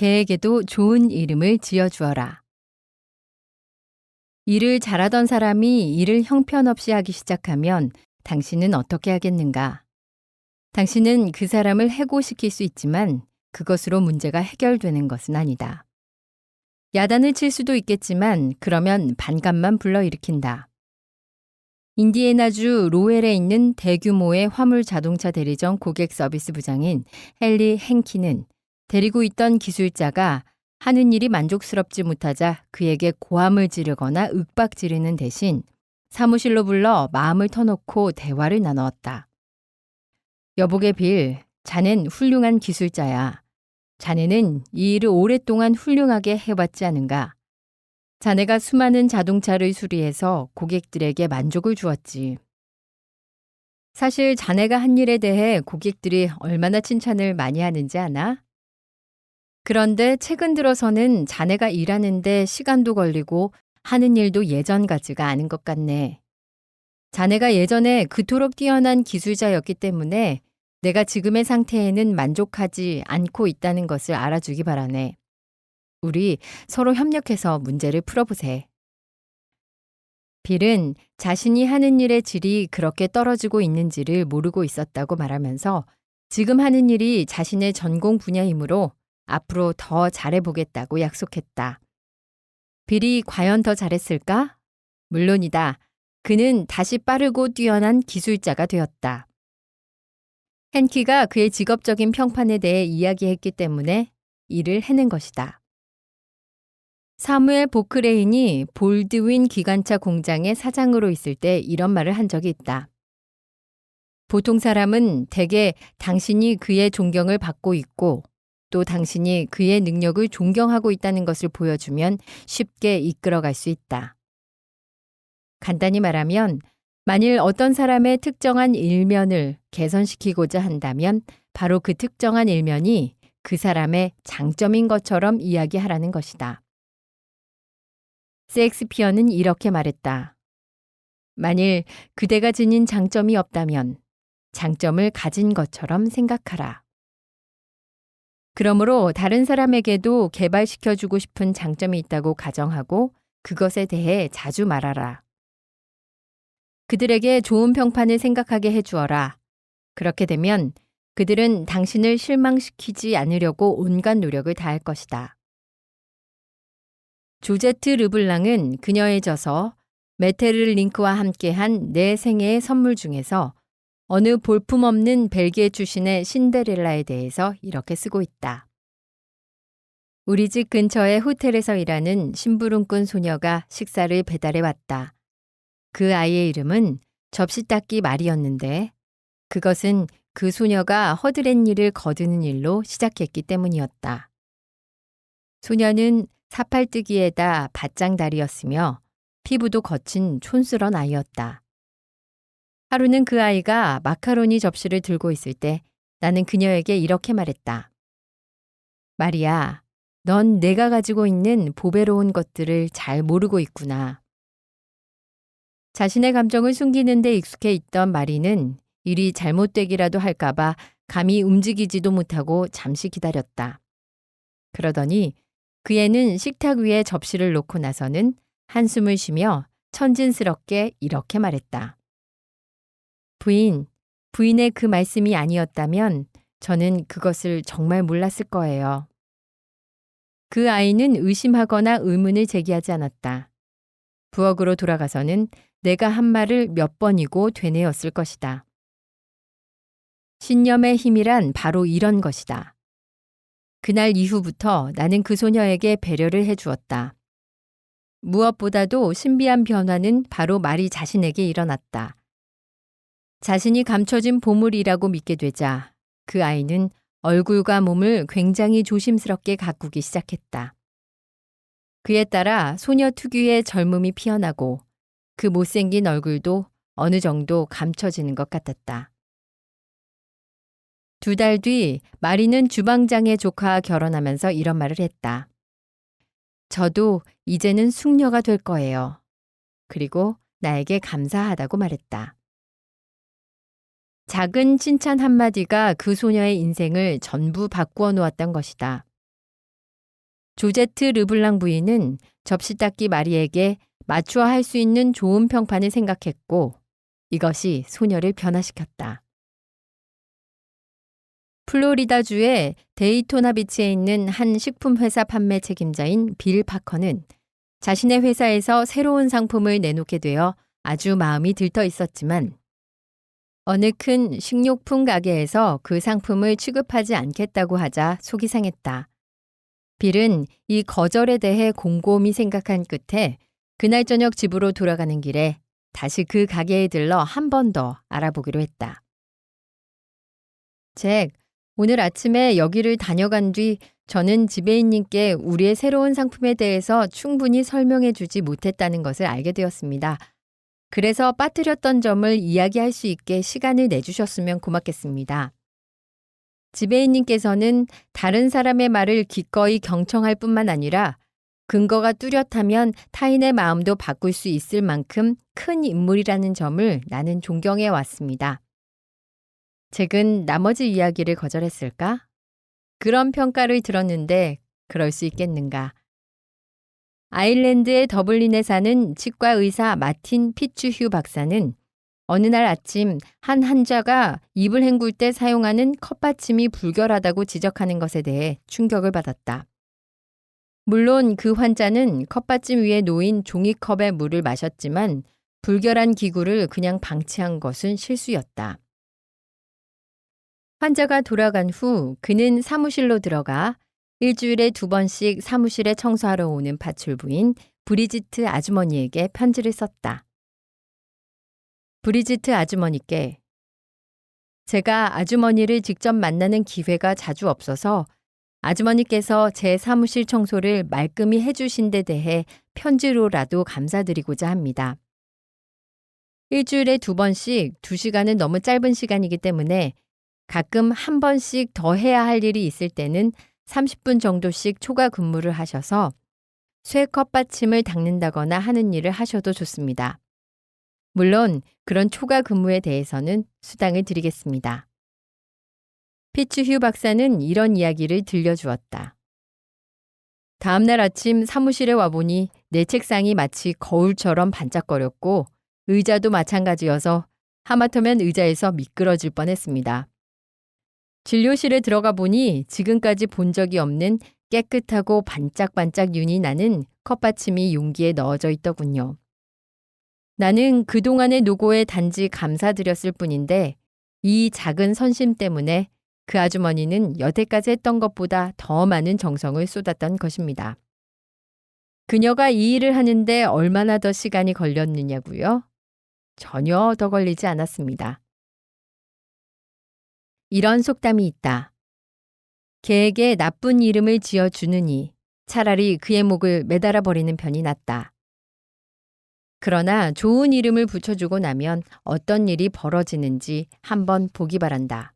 개에게도 좋은 이름을 지어 주어라. 일을 잘하던 사람이 일을 형편없이 하기 시작하면 당신은 어떻게 하겠는가? 당신은 그 사람을 해고시킬 수 있지만 그것으로 문제가 해결되는 것은 아니다. 야단을 칠 수도 있겠지만 그러면 반감만 불러일으킨다. 인디애나주 로웰에 있는 대규모의 화물 자동차 대리점 고객 서비스 부장인 헨리 행키는 데리고 있던 기술자가 하는 일이 만족스럽지 못하자 그에게 고함을 지르거나 윽박 지르는 대신 사무실로 불러 마음을 터놓고 대화를 나누었다. 여보게 빌, 자넨 훌륭한 기술자야. 자네는 이 일을 오랫동안 훌륭하게 해왔지 않은가? 자네가 수많은 자동차를 수리해서 고객들에게 만족을 주었지. 사실 자네가 한 일에 대해 고객들이 얼마나 칭찬을 많이 하는지 아나? 그런데 최근 들어서는 자네가 일하는데 시간도 걸리고 하는 일도 예전 같지가 않은 것 같네. 자네가 예전에 그토록 뛰어난 기술자였기 때문에 내가 지금의 상태에는 만족하지 않고 있다는 것을 알아주기 바라네. 우리 서로 협력해서 문제를 풀어보세. 빌은 자신이 하는 일의 질이 그렇게 떨어지고 있는지를 모르고 있었다고 말하면서 지금 하는 일이 자신의 전공 분야이므로 앞으로 더 잘해보겠다고 약속했다. 빌이 과연 더 잘했을까? 물론이다. 그는 다시 빠르고 뛰어난 기술자가 되었다. 헨키가 그의 직업적인 평판에 대해 이야기했기 때문에 일을 해낸 것이다. 사무엘 보크레인이 볼드윈 기관차 공장의 사장으로 있을 때 이런 말을 한 적이 있다. 보통 사람은 대개 당신이 그의 존경을 받고 있고 또 당신이 그의 능력을 존경하고 있다는 것을 보여주면 쉽게 이끌어갈 수 있다. 간단히 말하면 만일 어떤 사람의 특정한 일면을 개선시키고자 한다면 바로 그 특정한 일면이 그 사람의 장점인 것처럼 이야기하라는 것이다. 셰익스피어는 이렇게 말했다. 만일 그대가 지닌 장점이 없다면 장점을 가진 것처럼 생각하라. 그러므로 다른 사람에게도 개발시켜주고 싶은 장점이 있다고 가정하고 그것에 대해 자주 말하라. 그들에게 좋은 평판을 생각하게 해주어라. 그렇게 되면 그들은 당신을 실망시키지 않으려고 온갖 노력을 다할 것이다. 조제트 르블랑은 그녀의 저서 메테르 링크와 함께한 내 생애의 선물 중에서 어느 볼품없는 벨기에 출신의 신데렐라에 대해서 이렇게 쓰고 있다. 우리 집 근처의 호텔에서 일하는 심부름꾼 소녀가 식사를 배달해 왔다. 그 아이의 이름은 접시 닦기 말이었는데 그것은 그 소녀가 허드렛 일을 거두는 일로 시작했기 때문이었다. 소녀는 사팔뜨기에다 바짱다리였으며 피부도 거친 촌스런 아이였다. 하루는 그 아이가 마카로니 접시를 들고 있을 때 나는 그녀에게 이렇게 말했다. 마리아, 넌 내가 가지고 있는 보배로운 것들을 잘 모르고 있구나. 자신의 감정을 숨기는 데 익숙해 있던 마리는 일이 잘못되기라도 할까봐 감히 움직이지도 못하고 잠시 기다렸다. 그러더니 그 애는 식탁 위에 접시를 놓고 나서는 한숨을 쉬며 천진스럽게 이렇게 말했다. 부인, 부인의 그 말씀이 아니었다면 저는 그것을 정말 몰랐을 거예요. 그 아이는 의심하거나 의문을 제기하지 않았다. 부엌으로 돌아가서는 내가 한 말을 몇 번이고 되뇌었을 것이다. 신념의 힘이란 바로 이런 것이다. 그날 이후부터 나는 그 소녀에게 배려를 해 주었다. 무엇보다도 신비한 변화는 바로 마리 자신에게 일어났다. 자신이 감춰진 보물이라고 믿게 되자 그 아이는 얼굴과 몸을 굉장히 조심스럽게 가꾸기 시작했다. 그에 따라 소녀 특유의 젊음이 피어나고 그 못생긴 얼굴도 어느 정도 감춰지는 것 같았다. 두 달 뒤 마리는 주방장의 조카와 결혼하면서 이런 말을 했다. 저도 이제는 숙녀가 될 거예요. 그리고 나에게 감사하다고 말했다. 작은 칭찬 한마디가 그 소녀의 인생을 전부 바꾸어 놓았던 것이다. 조제트 르블랑 부인은 접시 닦기 마리에게 맞추어 할 수 있는 좋은 평판을 생각했고 이것이 소녀를 변화시켰다. 플로리다주의 데이토나 비치에 있는 한 식품 회사 판매 책임자인 빌 파커는 자신의 회사에서 새로운 상품을 내놓게 되어 아주 마음이 들떠 있었지만 어느 큰 식료품 가게에서 그 상품을 취급하지 않겠다고 하자 속이 상했다. 빌은 이 거절에 대해 곰곰이 생각한 끝에 그날 저녁 집으로 돌아가는 길에 다시 그 가게에 들러 한 번 더 알아보기로 했다. 잭, 오늘 아침에 여기를 다녀간 뒤 저는 지배인님께 우리의 새로운 상품에 대해서 충분히 설명해 주지 못했다는 것을 알게 되었습니다. 그래서 빠뜨렸던 점을 이야기할 수 있게 시간을 내주셨으면 고맙겠습니다. 지배인님께서는 다른 사람의 말을 기꺼이 경청할 뿐만 아니라 근거가 뚜렷하면 타인의 마음도 바꿀 수 있을 만큼 큰 인물이라는 점을 나는 존경해 왔습니다. 잭은 나머지 이야기를 거절했을까? 그런 평가를 들었는데 그럴 수 있겠는가? 아일랜드의 더블린에 사는 치과 의사 마틴 피츠휴 박사는 어느 날 아침 한 환자가 입을 헹굴 때 사용하는 컵받침이 불결하다고 지적하는 것에 대해 충격을 받았다. 물론 그 환자는 컵받침 위에 놓인 종이컵의 물을 마셨지만 불결한 기구를 그냥 방치한 것은 실수였다. 환자가 돌아간 후 그는 사무실로 들어가 일주일에 두 번씩 사무실에 청소하러 오는 파출부인 브리지트 아주머니에게 편지를 썼다. 브리지트 아주머니께 제가 아주머니를 직접 만나는 기회가 자주 없어서 아주머니께서 제 사무실 청소를 말끔히 해주신 데 대해 편지로라도 감사드리고자 합니다. 일주일에 두 번씩 두 시간은 너무 짧은 시간이기 때문에 가끔 한 번씩 더 해야 할 일이 있을 때는 30분 정도씩 초과 근무를 하셔서 쇠컵 받침을 닦는다거나 하는 일을 하셔도 좋습니다. 물론 그런 초과 근무에 대해서는 수당을 드리겠습니다. 피츠 휴 박사는 이런 이야기를 들려주었다. 다음 날 아침 사무실에 와보니 내 책상이 마치 거울처럼 반짝거렸고 의자도 마찬가지여서 하마터면 의자에서 미끄러질 뻔했습니다. 진료실에 들어가 보니 지금까지 본 적이 없는 깨끗하고 반짝반짝 윤이 나는 컵받침이 용기에 넣어져 있더군요. 나는 그동안의 노고에 단지 감사드렸을 뿐인데 이 작은 선심 때문에 그 아주머니는 여태까지 했던 것보다 더 많은 정성을 쏟았던 것입니다. 그녀가 이 일을 하는데 얼마나 더 시간이 걸렸느냐고요? 전혀 더 걸리지 않았습니다. 이런 속담이 있다. 개에게 나쁜 이름을 지어 주느니 차라리 그의 목을 매달아 버리는 편이 낫다. 그러나 좋은 이름을 붙여주고 나면 어떤 일이 벌어지는지 한번 보기 바란다.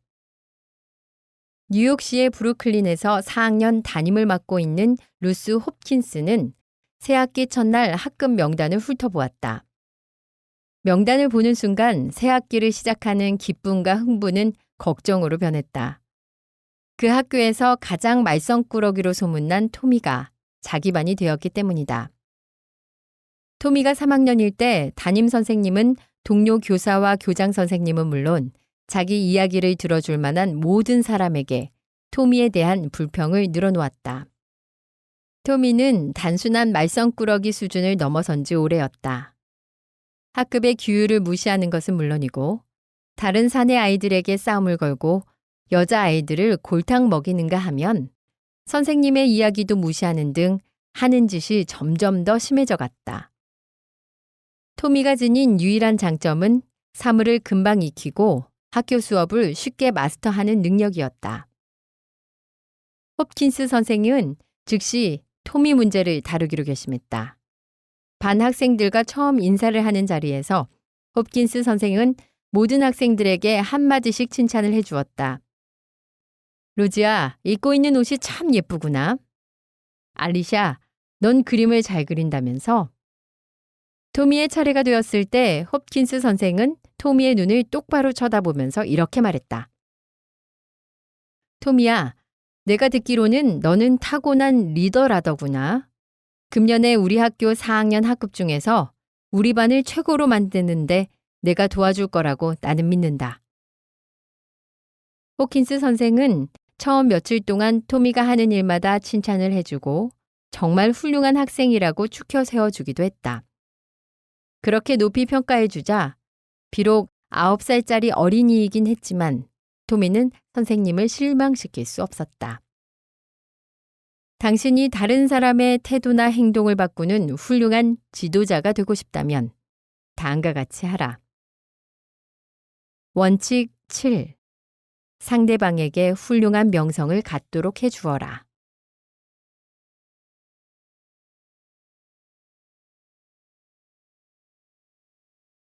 뉴욕시의 브루클린에서 4학년 담임을 맡고 있는 루스 홉킨스는 새학기 첫날 학급 명단을 훑어보았다. 명단을 보는 순간 새학기를 시작하는 기쁨과 흥분은 걱정으로 변했다. 그 학교에서 가장 말썽꾸러기로 소문난 토미가 자기 반이 되었기 때문이다. 토미가 3학년일 때 담임 선생님은 동료 교사와 교장 선생님은 물론 자기 이야기를 들어줄 만한 모든 사람에게 토미에 대한 불평을 늘어놓았다. 토미는 단순한 말썽꾸러기 수준을 넘어선 지 오래였다. 학급의 규율을 무시하는 것은 물론이고 다른 사내 아이들에게 싸움을 걸고 여자 아이들을 골탕 먹이는가 하면 선생님의 이야기도 무시하는 등 하는 짓이 점점 더 심해져 갔다. 토미가 지닌 유일한 장점은 사물을 금방 익히고 학교 수업을 쉽게 마스터하는 능력이었다. 홉킨스 선생은 즉시 토미 문제를 다루기로 결심했다. 반 학생들과 처음 인사를 하는 자리에서 홉킨스 선생은 모든 학생들에게 한마디씩 칭찬을 해주었다. 루지야, 입고 있는 옷이 참 예쁘구나. 알리샤, 넌 그림을 잘 그린다면서? 토미의 차례가 되었을 때 홉킨스 선생은 토미의 눈을 똑바로 쳐다보면서 이렇게 말했다. 토미야, 내가 듣기로는 너는 타고난 리더라더구나. 금년에 우리 학교 4학년 학급 중에서 우리 반을 최고로 만드는데 내가 도와줄 거라고 나는 믿는다. 호킨스 선생은 처음 며칠 동안 토미가 하는 일마다 칭찬을 해주고 정말 훌륭한 학생이라고 추켜 세워주기도 했다. 그렇게 높이 평가해주자 비록 9살짜리 어린이이긴 했지만 토미는 선생님을 실망시킬 수 없었다. 당신이 다른 사람의 태도나 행동을 바꾸는 훌륭한 지도자가 되고 싶다면 다음과 같이 하라. 원칙 7. 상대방에게 훌륭한 명성을 갖도록 해 주어라.